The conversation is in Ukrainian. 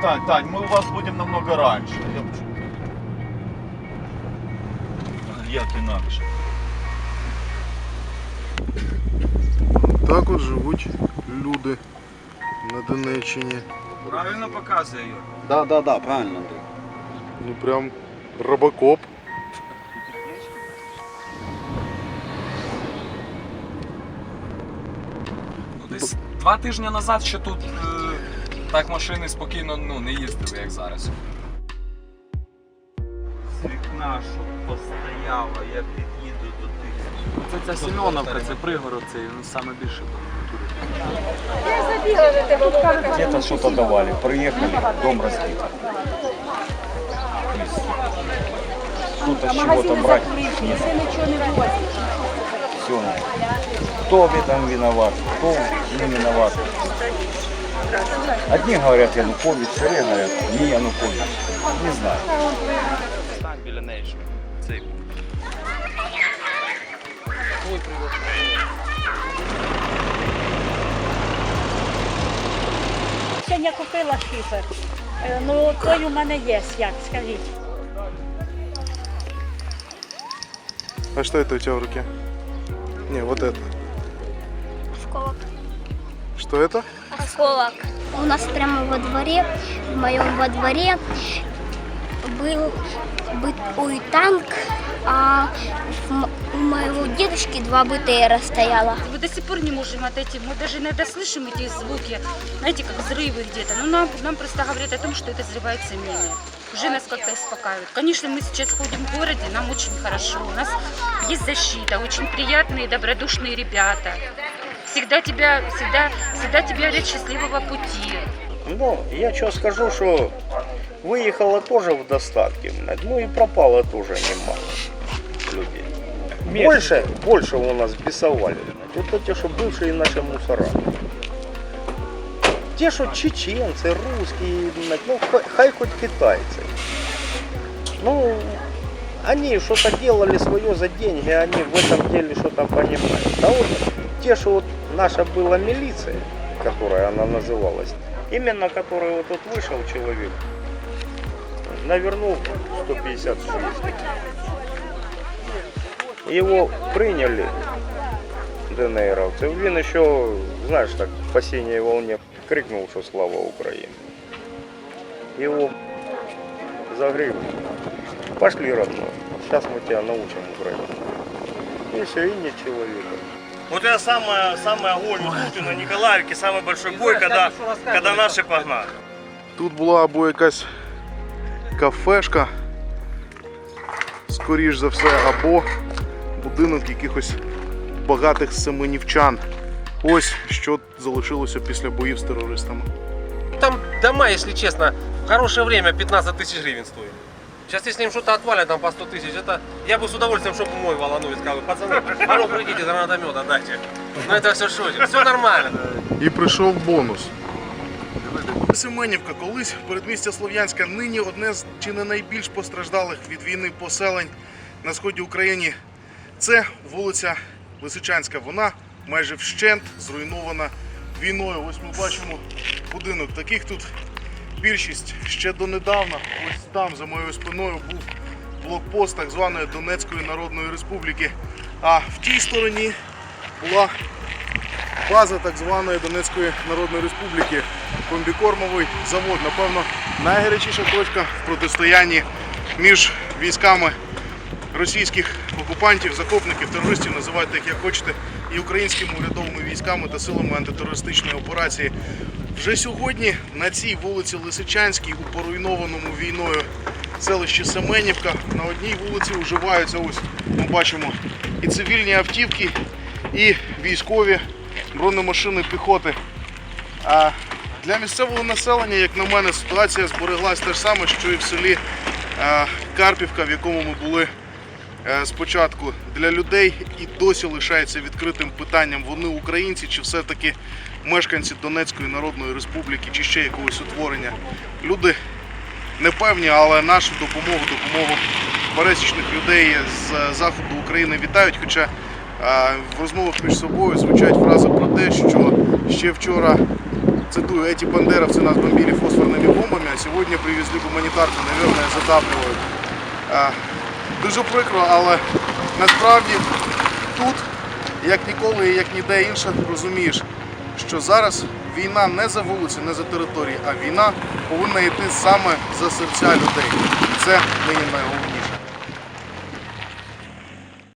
Тань, Тань, мы у вас будем намного раньше. Я почему? Як інакше? Так от живуть люди на Донеччині. Правильно показує. Юр. Да, да, да, правильно. Ну прям робокоп. Ну, десь два тижні назад ще тут е, так машини спокійно ну, не їздили, як зараз. З вікна, щоб постояло, я під'їду до тих. Це ця Семеновка, це пригород, це він саме більше Где-то что-то давали. Приехали, дом разбит. Что-то с чего-то брать не Все. Кто в этом виноват, кто не виноват. Одни говорят Янукович, вторые говорят не Янукович. Не знаю. Стань біля неї, щоб цей. Ой, привіт. Сьогодні купила шифер. Е, Ну, той у мене є, як, скажіть. А что это у тебя в руке? Не, вот это. Осколок. Что это? Осколок. У нас прямо во дворе, в моем во дворе был бытовой танк, а в у моего дедушки два БТРа стояло. Мы до сих пор не можем отойти. Мы даже иногда слышим эти звуки, знаете, как взрывы где-то. Но нам, нам просто говорят о том, что это взрывается мины. Уже нас как-то успокаивают. Конечно, мы сейчас ходим в городе, нам очень хорошо. У нас есть защита, очень приятные, добродушные ребята. Всегда тебя, всегда, всегда тебе говорят счастливого пути. Ну, я что скажу, что выехало тоже в достатке, блядь, ну и пропало тоже немало людей. Больше, больше у нас бесовали. Вот эти, что бывшие наши мусора. Те, что чеченцы, русские, блядь, ну хай хоть китайцы. Ну, они что-то делали свое за деньги, они в этом деле что-то понимают. А вот те, что вот наша была милиция, которая она называлась, именно который вот тут вышел человек, навернул 150 свисток. Его приняли ДНРовцы. Він еще, знаешь, так по синей волне крикнул, что слава Украине. Его загребли. Пошли, родной. Сейчас мы тебя научим украинскому. И все, и нет человека. Вот это самое, самое огонь вот тут на Николаевке, самый большой бой, когда, когда наши погнали. Тут була або якась кафешка, скоріш за все, або будинок якихось багатих семенівчан. Ось що залишилося після боїв з терористами. Там дома, если честно, в хорошее время 15 тысяч гривен стоят. Сейчас если им что-то отвалят там по 100 тысяч, это я бы с удовольствием, чтобы мой Волановец сказал, пацаны, а ну придите за гранатомет отдайте. Ну это все шутик, все нормально. І прийшов бонус. Семенівка, колись передмістя Слов'янська, нині одне з чи не найбільш постраждалих від війни поселень на сході України. Це вулиця Лисичанська. Вона майже вщент зруйнована війною. Ось ми бачимо будинок. Таких тут більшість ще донедавна. Ось там за моєю спиною був блокпост так званої Донецької Народної Республіки. А в тій стороні була база так званої Донецької Народної Республіки, комбікормовий завод. Напевно, найгарячіша точка в протистоянні між військами російських окупантів, захопників, терористів, називайте їх як хочете, і українськими урядовими військами та силами антитерористичної операції. Вже сьогодні на цій вулиці Лисичанській, у поруйнованому війною селищі Семенівка, на одній вулиці уживаються, ось ми бачимо, і цивільні автівки, і військові бронемашини піхоти. А для місцевого населення, як на мене, ситуація збереглась те ж саме, що і в селі Карпівка, в якому ми були спочатку. Для людей і досі лишається відкритим питанням, вони українці чи все-таки мешканці Донецької Народної Республіки, чи ще якогось утворення. Люди непевні, але нашу допомогу, допомогу пересічних людей з заходу України вітають. Хоча а, в розмовах між собою звучать фрази про те, що ще вчора цитую, эти бандеровцы нас бомбили фосфорными бомбами, а сьогодні привезли гуманітарку, наверное, затаплюють. Дуже прикро, але насправді тут, як ніколи і як ніде інше, розумієш, що зараз війна не за вулиці, не за території, а війна повинна йти саме за серця людей. Це нині найголовніше.